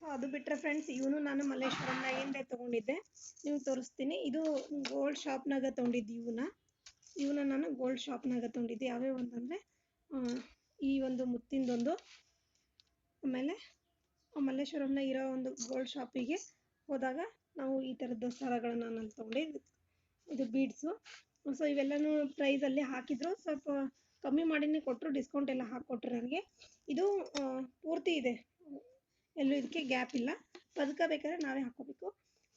ಅದು ಬಿಟ್ಟರೆ ಫ್ರೆಂಡ್ಸ್ ಇವನು ನಾನು ಮಲ್ಲೇಶ್ವರಂನಾಗಿಂದ ತೊಗೊಂಡಿದ್ದೆ. ನೀವು ತೋರಿಸ್ತೀನಿ. ಇದು ಗೋಲ್ಡ್ ಶಾಪ್ನಾಗ ತೊಗೊಂಡಿದ್ದು ಇವನ. ಇವನ್ನ ನಾನು ಗೋಲ್ಡ್ ಶಾಪ್ನಾಗ ತೊಗೊಂಡಿದ್ದೆ. ಯಾವ್ಯಾವ ಅಂತಂದರೆ ಈ ಒಂದು ಮುತ್ತಿಂದೊಂದು, ಆಮೇಲೆ ಮಲ್ಲೇಶ್ವರಂನ ಇರೋ ಒಂದು ಗೋಲ್ಡ್ ಶಾಪಿಗೆ ಹೋದಾಗ ನಾವು ಈ ಥರದ ಸರಗಳನ್ನ ನಾನು ತೊಗೊಂಡೆ ಇದು ಬೀಡ್ಸು ಸೊ ಇವೆಲ್ಲನೂ ಪ್ರೈಸಲ್ಲಿ ಹಾಕಿದ್ರು. ಸ್ವಲ್ಪ ಕಮ್ಮಿ ಮಾಡಿನೇ ಕೊಟ್ಟರು ಡಿಸ್ಕೌಂಟ್ ಎಲ್ಲ ಹಾಕ್ಕೊಟ್ರು ನನಗೆ. ಇದು ಪೂರ್ತಿ ಇದೆ. ಎಲ್ಲೂ ಇದಕ್ಕೆ ಗ್ಯಾಪ್ ಇಲ್ಲ. ಪದಕ ಬೇಕಾದ್ರೆ ನಾವೇ ಹಾಕೋಬೇಕು.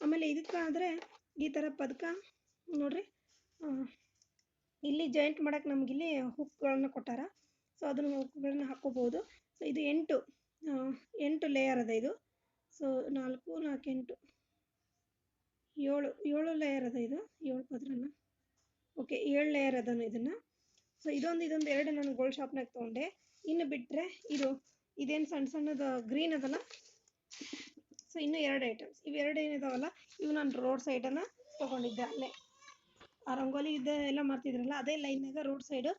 ಆಮೇಲೆ ಇದಕ್ಕಾದರೆ ಈ ಥರ ಪದಕ, ನೋಡ್ರಿ ಇಲ್ಲಿ ಜಾಯಿಂಟ್ ಮಾಡೋಕೆ ನಮಗಿಲ್ಲಿ ಹುಕ್ಗಳನ್ನು ಕೊಟ್ಟಾರ. ಸೊ ಅದನ್ನು ಹುಕ್ಗಳನ್ನು ಹಾಕೋಬೋದು. ಸೊ ಇದು ಎಂಟು ಎಂಟು ಲೇಯರ್ ಅದ ಇದು. ಸೊ ನಾಲ್ಕು ನಾಲ್ಕು ಎಂಟು ಏಳು ಏಳು ಲೇಯರ್ ಅದ ಇದು. ಏಳು ಪದ್ರನ. ಓಕೆ ಏಳು ಲೇಯರ್ ಅದನ್ನು ಇದನ್ನು. ಸೊ ಇದೊಂದು ಇದೊಂದು ಎರಡು ನಾನು ಗೋಲ್ಡ್ ಶಾಪ್ನಾಗ ತೊಗೊಂಡೆ. ಇನ್ನು ಬಿಟ್ಟರೆ ಇದು, ಇದೇನು ಸಣ್ಣ ಸಣ್ಣದು ಗ್ರೀನ್ ಅದಲ್ಲ? ಸೊ ಇನ್ನೂ ಎರಡು ಐಟಮ್ಸ್ ಇವೆರಡು ಏನಿದಾವಲ್ಲ, ಇವು ನಾನು ರೋಡ್ ಸೈಡನ್ನು ತೊಗೊಂಡಿದ್ದೆ ಅಲ್ಲೇ. ಆ ರಂಗೋಲಿ ಇದ್ದ ಎಲ್ಲ ಮಾಡ್ತಿದ್ರಲ್ಲ ಅದೇ ಲೈನ್ನಾಗ ರೋಡ್ ಸೈಡು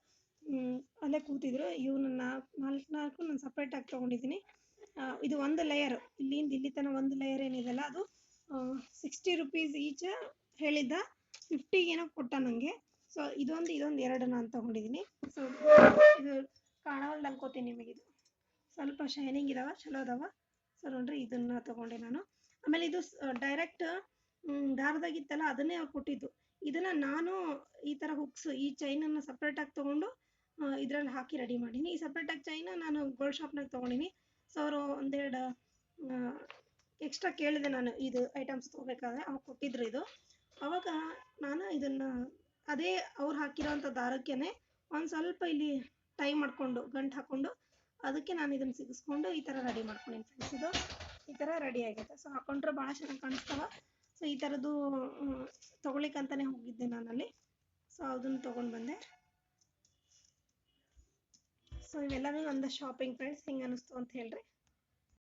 ಅಲ್ಲೇ ಕೂತಿದ್ರು. ಇವನ್ನ ನಾಲ್ಕು ನಾಲ್ಕು ನಾಲ್ಕು ನಾನು ಸಪ್ರೇಟಾಗಿ ತೊಗೊಂಡಿದ್ದೀನಿ. ಇದು ಒಂದು ಲೇಯರ್ ಇಲ್ಲಿಂದ ಇಲ್ಲಿ ತನಕ ಒಂದು ಲೇಯರ್ ಏನಿದೆಲ್ಲ, ಅದು ಸಿಕ್ಸ್ಟಿ ರುಪೀಸ್ ಈಚ ಹೇಳಿದ್ದ ಫಿಫ್ಟಿಗೇನೋ ಕೊಟ್ಟ ನನಗೆ ಸೊ ಇದೊಂದು ಇದೊಂದು ಎರಡು ನಾನು ತೊಗೊಂಡಿದ್ದೀನಿ ಸೊ ಇದು ಕಾಣವಲ್ದು ಅನ್ಕೋತೀನಿ ನಿಮಗಿದು ಸ್ವಲ್ಪ ಶೈನಿಂಗ್ ಇದಾವ, ಚಲೋ ಅದಾವ. ಸೊ ನೋಡ್ರಿ, ಇದನ್ನ ತಗೊಂಡೆ ನಾನು. ಆಮೇಲೆ ಇದು ಡೈರೆಕ್ಟ್ ದಾರದಾಗಿತ್ತಲ್ಲ, ಅದನ್ನೇ ಅವ್ರು ಕೊಟ್ಟಿದ್ದು. ಇದನ್ನ ನಾನು ಈ ತರ ಹುಕ್ಸ್ ಈ ಚೈನನ್ನು ಸಪ್ರೇಟಾಗಿ ತಗೊಂಡು ಇದ್ರಲ್ಲಿ ಹಾಕಿ ರೆಡಿ ಮಾಡೀನಿ. ಈ ಸಪ್ರೇಟಾಗಿ ಚೈನ್ ನಾನು ಗೋಲ್ಡ್ ಶಾಪ್ನಾಗ ತಗೊಂಡಿನಿ. ಸೊ ಅವರು ಒಂದೆರಡು ಎಕ್ಸ್ಟ್ರಾ ಕೇಳಿದೆ ನಾನು, ಇದು ಐಟಮ್ಸ್ ತಗೋಬೇಕಾದ್ರೆ. ಅವಾಗ ಕೊಟ್ಟಿದ್ರು ಇದು. ಅವಾಗ ನಾನು ಇದನ್ನು ಅದೇ ಅವ್ರು ಹಾಕಿರೋಂಥ ದಾರಕ್ಕೇನೆ ಒಂದು ಸ್ವಲ್ಪ ಇಲ್ಲಿ ಟೈ ಮಾಡಿಕೊಂಡು, ಗಂಟು ಹಾಕ್ಕೊಂಡು ಅದಕ್ಕೆ ನಾನು ಇದನ್ನು ಸಿಗಿಸ್ಕೊಂಡು ಈ ಥರ ರೆಡಿ ಮಾಡ್ಕೊಂಡೀನಿ ಫ್ರೆಂಡ್ಸ್ ಇದು ಈ ಥರ ರೆಡಿ ಆಗೈತೆ. ಸೊ ಹಾಕೊಂಡ್ರೆ ಭಾಳ ಚೆನ್ನಾಗಿ ಕಾಣಿಸ್ತಾವ. ಸೊ ಈ ಥರದ್ದು ತೊಗೊಳಿಕ್ಕಂತಲೇ ಹೋಗಿದ್ದೆ ನಾನಲ್ಲಿ. ಸೊ ಅದನ್ನು ತೊಗೊಂಡು ಬಂದೆ. ಸೊ ಇವೆಲ್ಲವೂ ನಂದು ಶಾಪಿಂಗ್ ಫ್ರೆಂಡ್ಸ್ ಹಿಂಗೆ ಅನ್ನಿಸ್ತು ಅಂತ ಹೇಳ್ರಿ.